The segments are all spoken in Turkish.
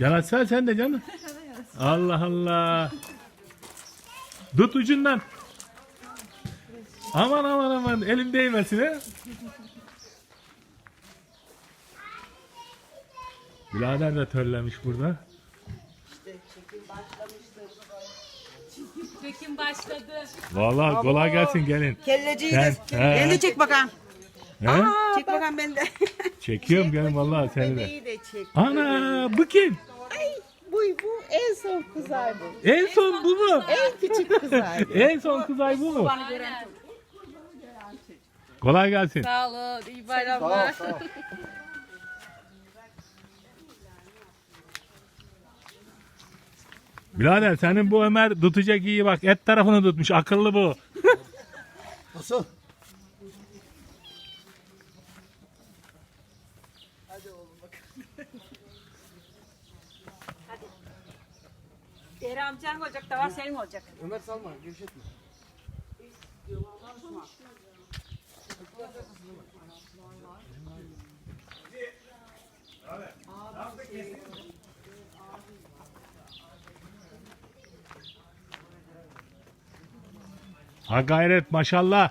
Gel açsana sen de canım. Allah Allah. Tut ucundan. Aman aman aman elim değmesin he. Birader de törlemiş burada. Çekim başladı. Vallahi kolay gelsin gelin. Kelleciyi Sen, de. he. Beni de çek bakalım. He? Çek bakalım beni de. Çekiyorum gelin vallahi seni de. Bebeği de çek. Ana bu kim? Bu bu en son kızar bu. En son bu mu? En küçük kızar. En son kızay bu mu? Kolay gelsin. Sağ olun. İyi bayramlar. Birader senin bu Ömer tutacak iyi bak et tarafını tutmuş akıllı bu. Nasıl? Eri amcan olacak da var senin olacak. Ömer salma, gevşetme. Ha gayret maşallah.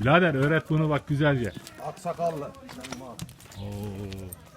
Birader öğret bunu bak güzelce. Aksakallı. Oo.